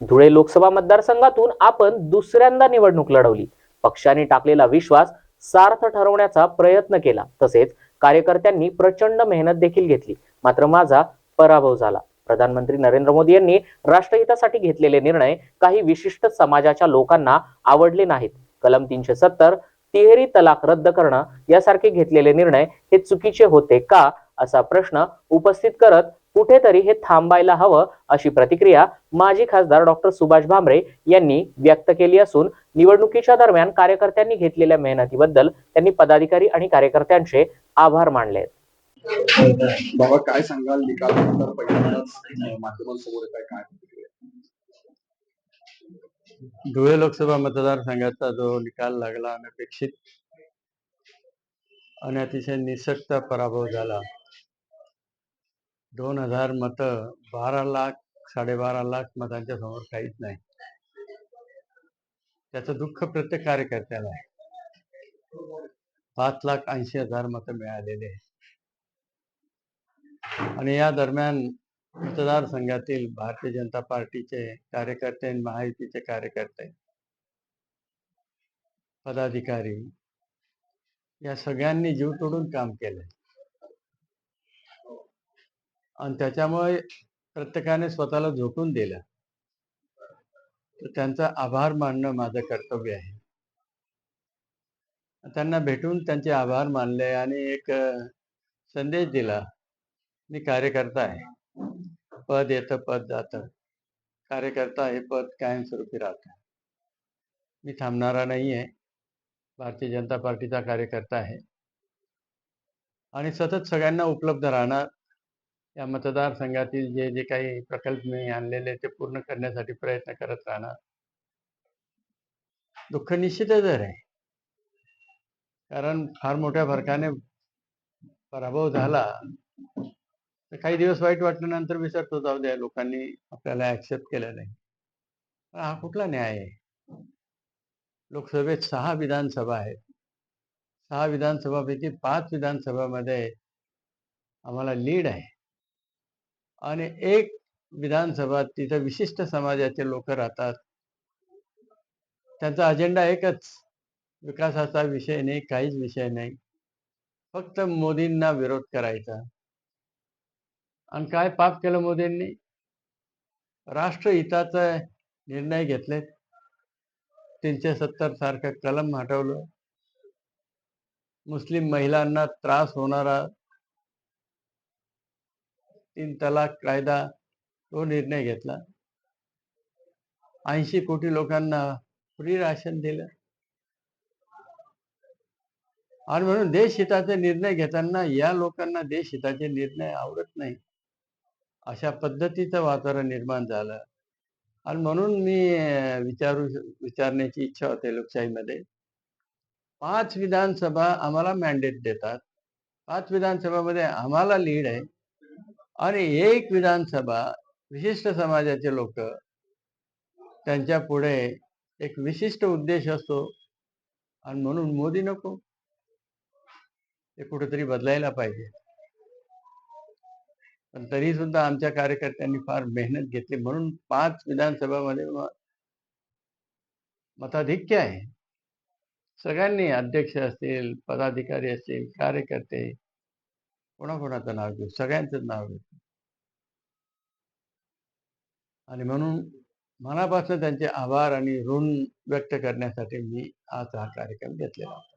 धुळे लोकसभा मतदारसंघातून आपण दुसऱ्यांदा निवडणूक लढवली. पक्षाने टाकलेला विश्वास सार्थ ठरवण्याचा प्रयत्न केला. तसेच कार्यकर्त्यांनी प्रचंड मेहनत देखील घेतली. मात्र माझा पराभव झाला. प्रधानमंत्री नरेंद्र मोदी यांनी राष्ट्रहितासाठी घेतलेले निर्णय काही विशिष्ट समाजाच्या लोकांना आवडले नाहीत. कलम तीनशे सत्तर तिहेरी तलाक रद्द करणं यासारखे घेतलेले निर्णय हे चुकीचे होते का असा प्रश्न उपस्थित करत कुठेतरी हे थांबायला हवं अशी प्रतिक्रिया माजी खासदार डॉक्टर सुभाष भामरे यांनी व्यक्त केली असून निवडणुकीच्या दरम्यान कार्यकर्त्यांनी घेतलेल्या मेहनतीबद्दल त्यांनी पदाधिकारी आणि कार्यकर्त्यांचे आभार मानले बाबा काय सांगाल? अं, माध्यमांसमोर काय प्रतिक्रिया? धुळे लोकसभा मतदारसंघाचा जो निकाल लागला अनपेक्षित आणि अतिशय निसटता पराभव झाला. दोन हजार मत बारा लाख साडेबारा लाख मतांच्या समोर काहीच नाही. त्याचं दुःख प्रत्येक कार्यकर्त्याला आहे. पाच लाख ऐंशी हजार मतं मिळालेले आणि या दरम्यान मतदारसंघातील भारतीय जनता पार्टीचे कार्यकर्ते आणि महायुतीचे कार्यकर्ते पदाधिकारी या सगळ्यांनी जीव तोडून काम केलंय. आणि त्याच्यामुळे प्रत्येकाने स्वतःला झोकून दिलं. तर त्यांचा आभार मानणं माझं कर्तव्य आहे. त्यांना भेटून त्यांचे आभार मानले आणि एक संदेश दिला मी कार्यकर्ता आहे. पद येतं पद जातं. कार्यकर्ता हे पद कायमस्वरूपी राहतं. मी थांबणारा नाही आहे. भारतीय जनता पार्टीचा कार्यकर्ता आहे. आणि सतत सगळ्यांना उपलब्ध राहणार या मतदारसंघातील जे जे काही प्रकल्प मी आणलेले ते पूर्ण करण्यासाठी प्रयत्न करत राहणार. दुःख निश्चितच आहे कारण फार मोठ्या फरकाने पराभव झाला तर काही दिवस वाईट वाटल्यानंतर विसरतो जाऊ द्या लोकांनी आपल्याला ऍक्सेप्ट केलं नाही. पण हा कुठला न्याय आहे? लोकसभेत सहा विधानसभा आहेत. सहा विधानसभापैकी पाच विधानसभामध्ये आम्हाला लीड आहे. आणि एक विधानसभा तिथं विशिष्ट समाजाचे लोक राहतात. त्यांचा अजेंडा एकच विकासाचा विषय नाही काहीच विषय नाही. फक्त मोदींना विरोध करायचा. आणि काय पाप केलं मोदींनी? राष्ट्रहिताचा निर्णय घेतले तीनशे सत्तर सारखं कलम हटवलं. मुस्लिम महिलांना त्रास होणारा तीन तलाक कायदा तो निर्णय घेतला. ऐंशी कोटी लोकांना फ्री राशन दिलं. आणि म्हणून देशहिताचे निर्णय घेताना या लोकांना देशहिताचे निर्णय आवडत नाही. अशा पद्धतीचं वातावरण निर्माण झालं. आणि म्हणून मी विचारू विचारण्याची इच्छा होते लोकशाहीमध्ये. पाच विधानसभा आम्हाला मॅन्डेट देतात. पाच विधानसभामध्ये आम्हाला लीड आहे. आणि एक विधानसभा विशिष्ट समाजाचे लोक त्यांच्या पुढे एक विशिष्ट उद्देश असतो. आणि म्हणून मोदी नको. ते कुठेतरी बदलायला पाहिजे. पण तरी सुद्धा आमच्या कार्यकर्त्यांनी फार मेहनत घेतली. म्हणून पाच विधानसभामध्ये मताधिक्य आहे. सगळ्यांनी अध्यक्ष असतील पदाधिकारी असतील कार्यकर्ते कोणाकोणाचं नाव घेऊ? सगळ्यांचं नाव घेऊ. आणि म्हणून मनापासून त्यांचे आभार आणि ऋण व्यक्त करण्यासाठी मी आज हा कार्यक्रम घेतलेला होता.